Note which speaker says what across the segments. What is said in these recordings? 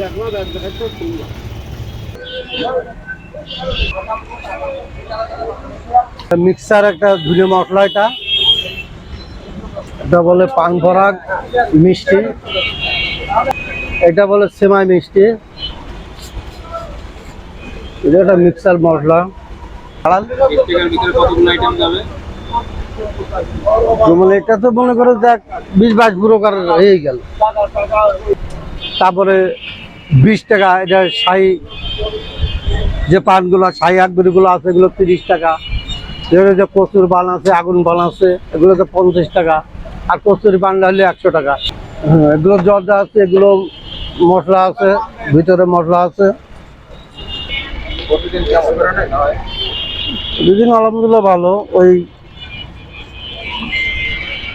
Speaker 1: দেখলাম এক জায়গায় তো শুনলাম
Speaker 2: মিক্সার একটা ধুলে মশলা এটা। এটা বলে পান পরাগ মিষ্টি। এটা বলে সেমাই মিষ্টি। এটা একটা মিক্সার মশলা। মানে এটা তো মনে করো দেখ বিশ বাইশ প্রকার হয়ে গেল। তারপরে বিশ টাকা, এটা শাহি যে পানগুলো শাহি আগবিগুলো আছে, এগুলো তিরিশ টাকা। যে কচুর বান আছে, আগুন বান আছে, এগুলো তো পঞ্চাশ টাকা। আর কচুরি বানটা হলে একশো টাকা। হ্যাঁ এগুলো জর্দা আছে, এগুলো মশলা আছে, ভিতরে মশলা আছে।
Speaker 3: হয়
Speaker 2: দুদিন আলহামদুলিল্লাহ ভালো, ওই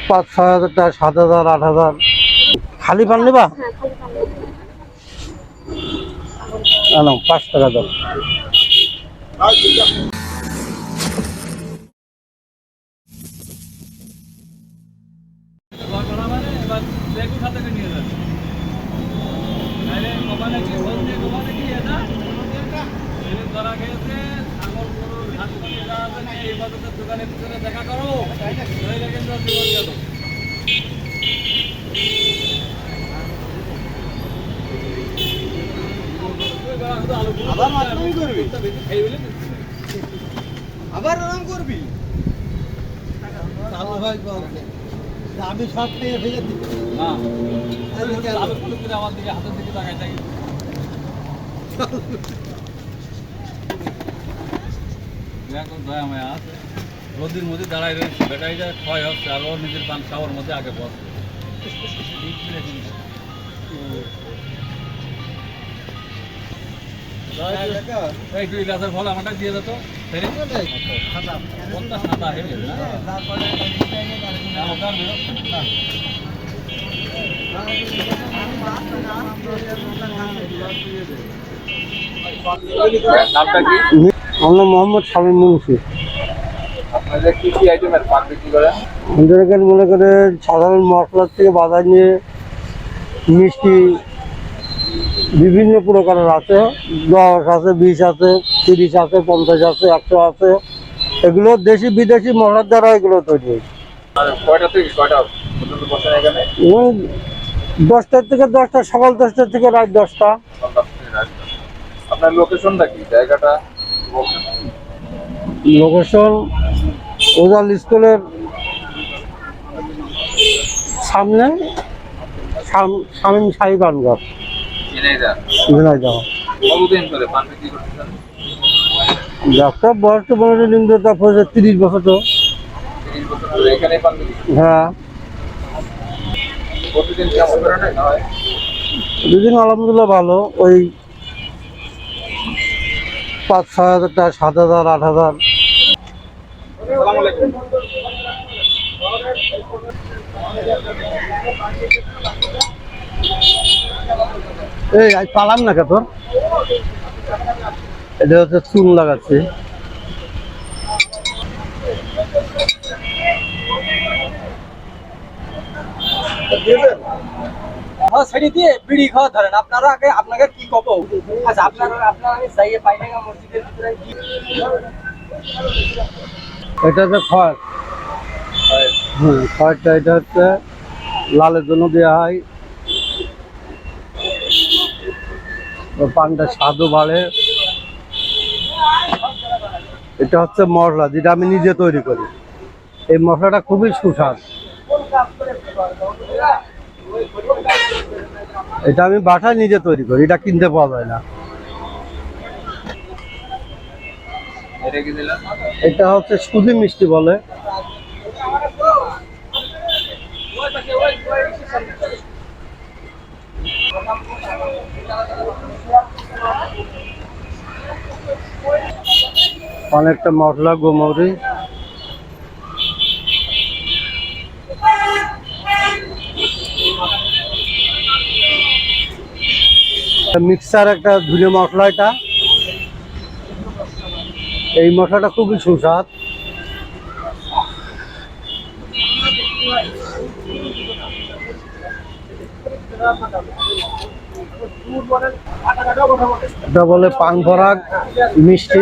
Speaker 2: পাঁচ, ছয় হাজার টাকা, সাত হাজার, আট হাজার। খালি পান নেবা। না না পাঁচ টাকা দাও
Speaker 3: দেখা করো। কিন্তু জীবন গেল
Speaker 1: আবার মাতলামি করবি? আবার করবি? আমি সব পেয়ে ফেলে দিই।
Speaker 3: না। আমার দিকে হাতের দিকে তাকাই থাকি। এখন দয়া মায়া আছে রোদির মধ্যে দাঁড়াই রয়েছে। বেটাইটা ক্ষয় হচ্ছে আর ওর নিজের পান খাওয়ার মধ্যে আগে বসে। এই দুই গাছের ফল আমারটা দিয়ে দিত
Speaker 2: আমার মোহাম্মদ শামীম মুন্সি।
Speaker 3: করেন?
Speaker 2: আমাদের এখানে মনে করে সাধারণ মশলার থেকে বাজার নিয়ে মিষ্টি বিভিন্ন প্রকারের আছে। দশ আছে বিশ আছে তিরিশ আছে পঞ্চাশ আছে একশো আছে। এগুলো দেশি বিদেশি মশলার দ্বারা এগুলো তৈরি দশটার থেকে দশটা সকাল দশটার থেকে রাত দশটা।
Speaker 3: আপনার লোকেশনটা কি? জায়গাটা?
Speaker 2: লোকেশন ওজাল স্কুলের সামনে শাম- শামীম শাহী পানঘর
Speaker 3: ঝিনাইদহ।
Speaker 2: ঝিনাইদহ
Speaker 3: কতদিন ধরে পান বিক্রি করতেছেন
Speaker 2: ডাক্তার বয়স তো হয় নিম্ন তাপ হয়েছে তিরিশ বছর তো? হ্যাঁ।
Speaker 3: হয়
Speaker 2: দুদিন আলহামদুলিল্লাহ ভালো। ওই পাঁচ ছয় হাজার টাকা সাত হাজার আট হাজার।
Speaker 3: আসসালামু আলাইকুম।
Speaker 2: এই আজ পালাম না কে তোর? এটা হচ্ছে চুন লাগাচ্ছে।
Speaker 4: দিয়ে বিড়ি খাওয়া ধরেন। আপনারা আগে আপনাকে কি কব? আচ্ছা আপনারা আপনারা আমি যাইয়ে পাইনাগা মসজিদের ভিতরে
Speaker 2: এটা খড়। হুম খড়টা এটা হচ্ছে লালের জন্য দেওয়া হয়। পানটা স্বাদও বাড়ে। এটা হচ্ছে মশলা, যেটা আমি নিজে তৈরি করি। এই মশলাটা খুবই সুস্বাদ। এটা আমি বাসায় নিজে তৈরি করি, এটা কিনতে পাওয়া যায় না।
Speaker 3: এটা
Speaker 2: হচ্ছে সুজি মিষ্টি বলে। অনেকটা মশলা গোমরি। মিক্সার একটা ধুলে মশলা এটা। এই মশলাটা খুবই সুস্বাদ। এটা বলে পান পরাগ মিষ্টি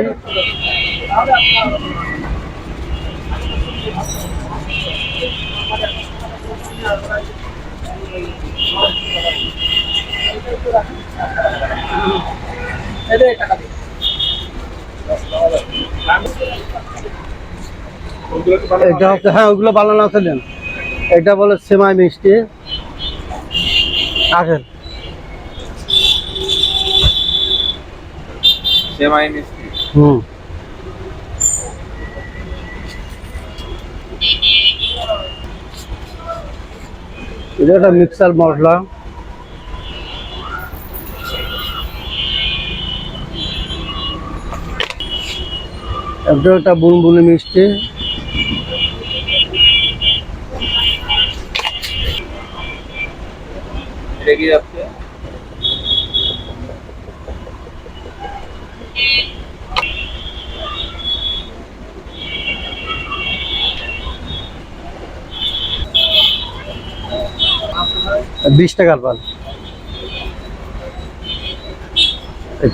Speaker 2: এটা হচ্ছে হ্যাঁ ওগুলো বানানো আছে দেন। এটা বলে সেমাই মিষ্টি। হুম। এটা একটা মিক্সার মশলা। একটা বুনবুনি মিষ্টি।
Speaker 3: যাচ্ছে।
Speaker 2: বিশ টাকার পান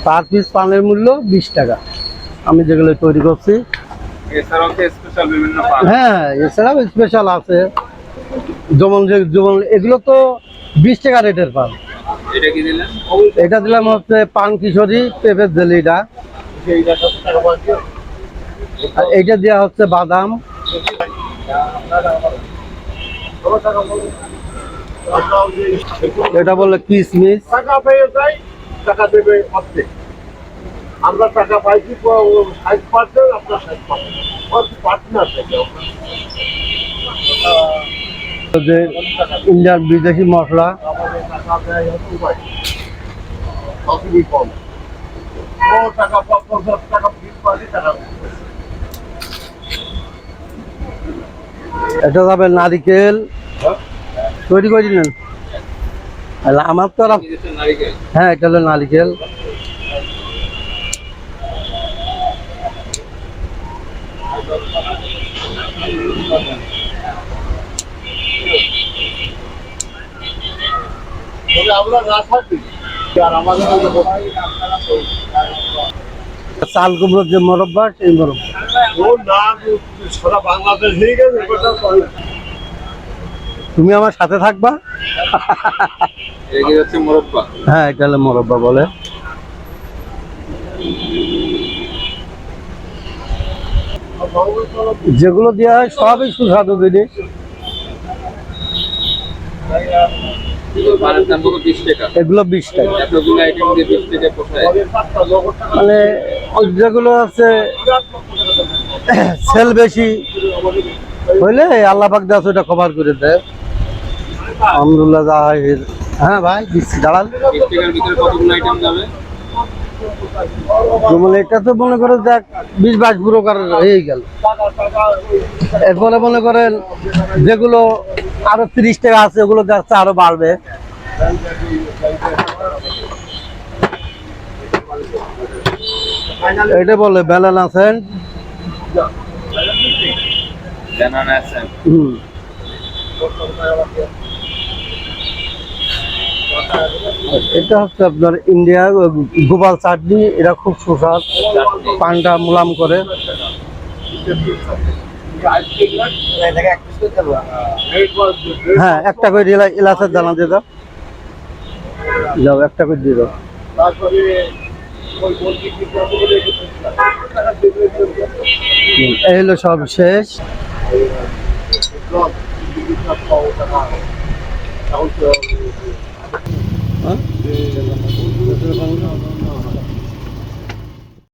Speaker 2: পার পিস পানের মূল্য বিশ টাকা। আমি যেগুলো তৈরি করছি। হ্যাঁ এছাড়াও স্পেশাল আছে। যেমন যেমন এগুলো তো বিশ টাকা রেটের পান
Speaker 3: এটা কি দিলেন?
Speaker 2: এটা দিলাম হচ্ছে পান কিশোরী পেঁপের জেলিটা। আর এইটা দেওয়া হচ্ছে বাদাম। এটা বলে কিশমিশ
Speaker 1: টাকা পেয়ে যাই টাকা দেবে অর্ধেক আমরা টাকা পাইছি ষাট পার্সেন্ট আপনার ষাট পার্সেন্ট। পার্টনার থেকে
Speaker 2: যে ইন্ডিয়ান বিদেশি মশলা। এটা যাবে নারিকেল। তৈরি করে দিলেন। আমার তো হ্যাঁ এটা হলো নারিকেল
Speaker 1: তবে আমরা না থাকি আর আমাদের ওই যে
Speaker 2: চাল কুমড়োর যে মরব্বা সেই মরব্বা
Speaker 1: সারা বাংলাদেশ হয়ে গেছে ওটা তো
Speaker 2: তুমি আমার সাথে থাকবা?
Speaker 3: মোরব্বা
Speaker 2: হ্যাঁ এটা হলো মরব্বা বলে। যেগুলো দেওয়া হয় সবই সুস্বাদু জিনিস এগুলো বিশ টাকা। মানে যেগুলো আছে সেল বেশি হইলে আল্লাহ দাস ওটা কভার করে দেয়। আলহামদুলিল্লাহ যা হয় ভাই দাঁড়ান। যেমন এটা তো মনে করে দেখ বিশ বাইশ প্রকার হয়ে গেল। এরপরে মনে করেন যেগুলো আরও তিরিশ টাকা আছে ওগুলো যাচ্ছে আরও বাড়বে। এটা বলে ব্যানানা আছেন
Speaker 3: ব্যানানা এসেন্স
Speaker 2: হুম। এটা হচ্ছে আপনার ইন্ডিয়া গোপাল চাটনি এটা খুব সুস্বাদ। পানটা মুলাম করে। হ্যাঁ একটা করে এলা- এলাচের দানা দিয়ে দাও। যাও, একটা করে দিয়ে দাও। সব শেষ।
Speaker 1: এখন তো
Speaker 2: হ্যাঁ